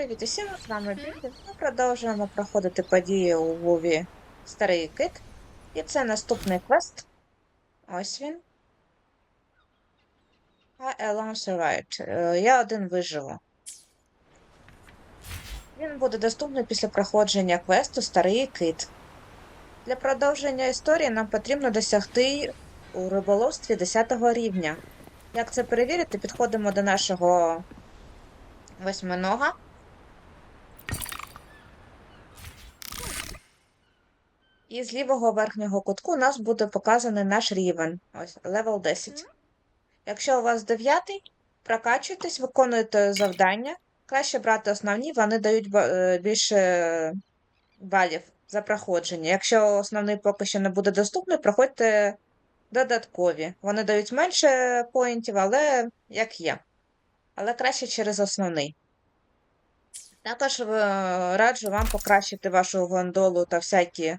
Привіт усім, з вами Білі. Ми продовжуємо проходити події у Вові Старий Кит. І це наступний квест. Ось він. I alone survived. Е, Я один виживу. Він буде доступний після проходження квесту Старий Кит. Для продовження історії нам потрібно досягти у риболовстві 10 рівня. Як це перевірити, підходимо до нашого восьминога. І з лівого верхнього кутку у нас буде показаний наш рівень. Ось, левел 10. Якщо у вас 9, прокачуйтесь, виконуєте завдання. Краще брати основні, вони дають е, більше балів за проходження. Якщо основний поки що не буде доступний, проходьте додаткові. Вони дають менше поінтів, але як є. Але краще через основний. Також е, раджу вам покращити вашу гондолу та всякі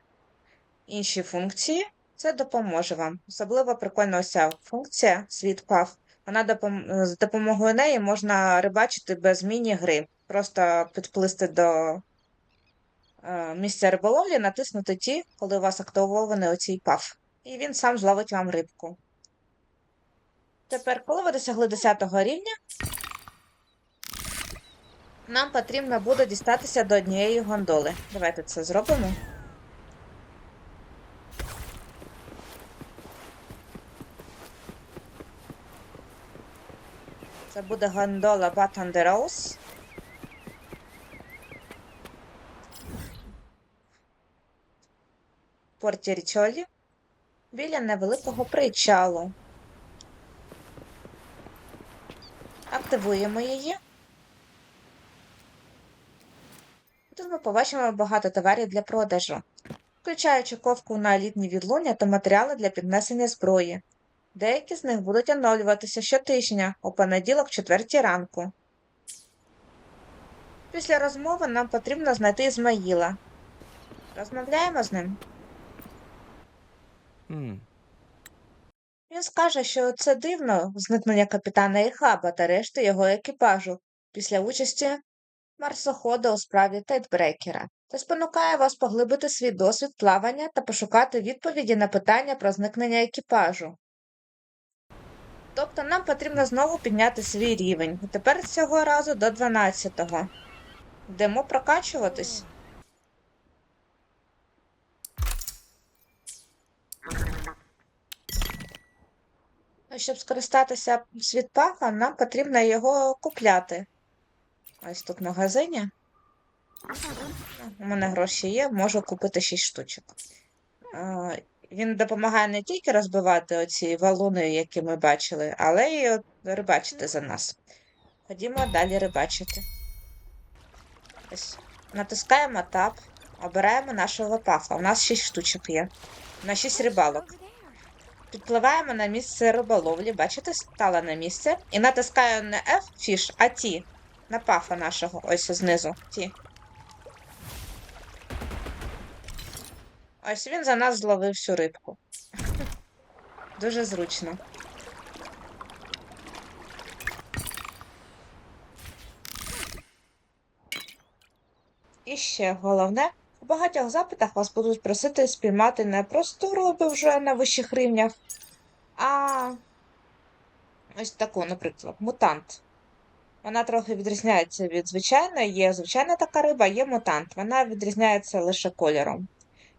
інші функції. Це допоможе вам. Особливо прикольна ця функція світ пав. Вона допом... з допомогою неї можна рибачити без міні-гри. Просто підплисти до е, місця риболовлі, натиснути ті, коли у вас активований оцій пав. І він сам зловить вам рибку. Тепер, коли ви досягли 10 рівня, нам потрібно буде дістатися до однієї гондоли. Давайте це зробимо. Це буде гондола Bat on the Rose. Порті Річолі біля невеликого причалу. Активуємо її. Тут ми побачимо багато товарів для продажу, включаючи ковку на літні відлуння та матеріали для піднесення зброї. Деякі з них будуть оновлюватися щотижня у понеділок, четвертій ранку. Після розмови нам потрібно знайти Ізмаїла. Розмовляємо з ним. Він скаже, що це дивно зникнення капітана Іхаба та решти його екіпажу після участі марсохода у справі Тайтбрекера та спонукає вас поглибити свій досвід плавання та пошукати відповіді на питання про зникнення екіпажу. Тобто нам потрібно знову підняти свій рівень, тепер цього разу до 12-го. Йдемо прокачуватись. Ну, Щоб скористатися світпаком, нам потрібно його купляти. Ось тут в магазині. У мене гроші є, можу купити 6 штучок. Він допомагає не тільки розбивати оці валуни, які ми бачили, але й рибачити за нас. Ходімо далі рибачити. Ось. Натискаємо Tab, обираємо нашого пафа. У нас 6 штучок є. На 6 рибалок. Підпливаємо на місце риболовлі, бачите, стала на місце. І натискаю не F фіш, а T. На пафа нашого, ось знизу. Ті. Ось він за нас зловив всю рибку. Дуже зручно. І ще головне, у багатьох запитах вас будуть просити спіймати не просто риби вже на вищих рівнях, а ось таку, наприклад, мутант. Вона трохи відрізняється від звичайної. Є звичайна така риба, є мутант. Вона відрізняється лише кольором.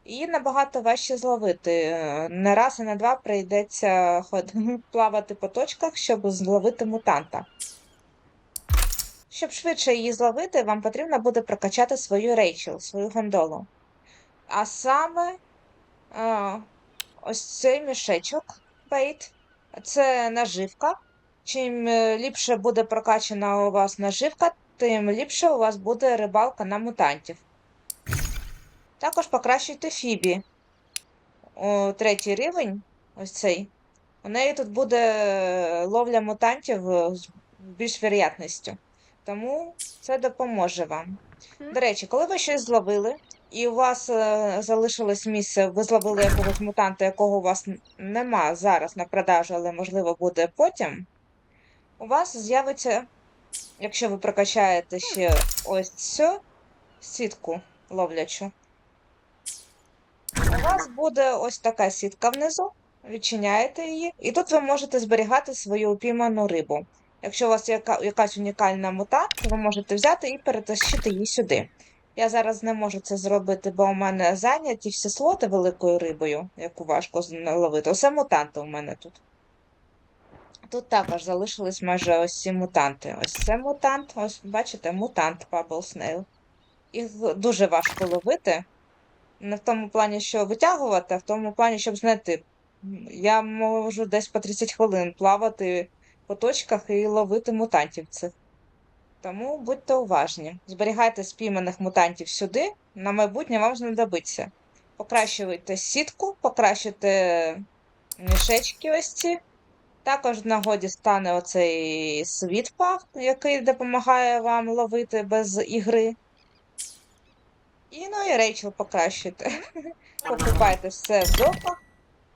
Її набагато важче зловити. Не раз і не два прийдеться плавати по точках, щоб зловити мутанта. Щоб швидше її зловити, вам потрібно буде прокачати свою рейчел, свою гондолу. А саме е, ось цей мішечок бейт. Це наживка. Чим е, ліпше буде прокачана у вас наживка, тим ліпше у вас буде рибалка на мутантів. Також покращуйте Фібі. О, третій рівень, ось цей. У неї тут буде ловля мутантів е, з більш вероятністю. Тому це допоможе вам. До речі, коли ви щось зловили, і у вас е, залишилось місце, ви зловили якогось мутанта, якого у вас нема зараз на продажу, але можливо буде потім, у вас з'явиться якщо ви прокачаєте ще ось цю сітку ловлячу, вас буде ось така сітка внизу, відчиняєте її, і тут ви можете зберігати свою упійману рибу. Якщо у вас є яка- якась унікальна мута, то ви можете взяти і перетащити її сюди. Я зараз не можу це зробити, бо у мене зайняті всі слоти великою рибою, яку важко наловити. Оце мутанти у мене тут. Тут також залишились майже ось ці мутанти. Ось це мутант, ось бачите, мутант Bubble Snail. Їх дуже важко ловити. Не в тому плані, що витягувати, а в тому плані, щоб знайти. Я можу десь по 30 хвилин плавати по точках і ловити мутантів цих. Тому будьте уважні. Зберігайте спійманих мутантів сюди, на майбутнє вам знадобиться. Покращуйте сітку, покращуйте мішечки ось ці. Також в нагоді стане оцей світпах, який допомагає вам ловити без ігри. І ну і Рейчел покращуйте. Покупайте все в доках.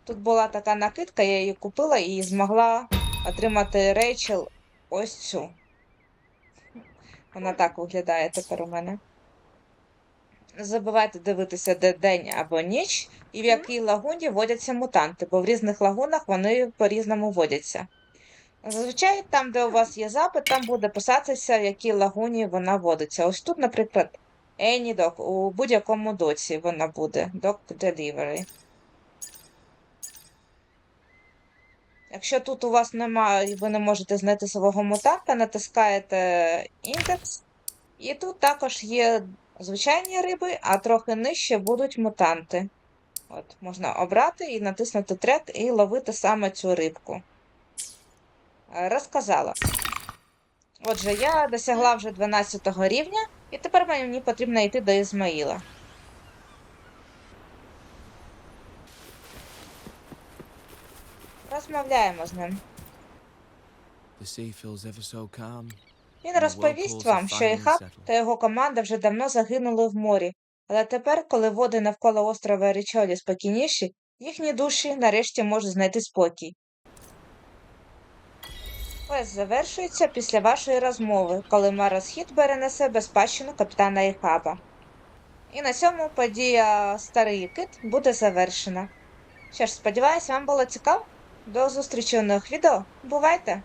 Тут була така накидка, я її купила і змогла отримати Рейчел ось цю. Вона так виглядає тепер у мене. Не забувайте дивитися, де день або ніч, і в якій лагуні водяться мутанти, бо в різних лагунах вони по-різному водяться. Зазвичай, там, де у вас є запит, там буде писатися, в якій лагуні вона водиться. Ось тут, наприклад, Any Dog, у будь-якому доці вона буде. Dog Delivery. Якщо тут у вас немає, ви не можете знайти свого мутанта, натискаєте індекс, і тут також є звичайні риби, а трохи нижче будуть мутанти. От, можна обрати і натиснути трек і ловити саме цю рибку. Е, Розказала. Отже, я досягла вже 12 рівня, і тепер мені потрібно йти до Ізмаїла. Розмовляємо з ним. Він розповість вам, що Іхаб та його команда вже давно загинули в морі, але тепер, коли води навколо острова Річолі спокійніші, їхні душі нарешті можуть знайти спокій. Квест завершується після вашої розмови, коли Мара Схід бере на себе спадщину капітана Іхаба. І на цьому подія Старий Кит буде завершена. Що ж, сподіваюсь, вам було цікаво. До зустрічі у нових відео. Бувайте!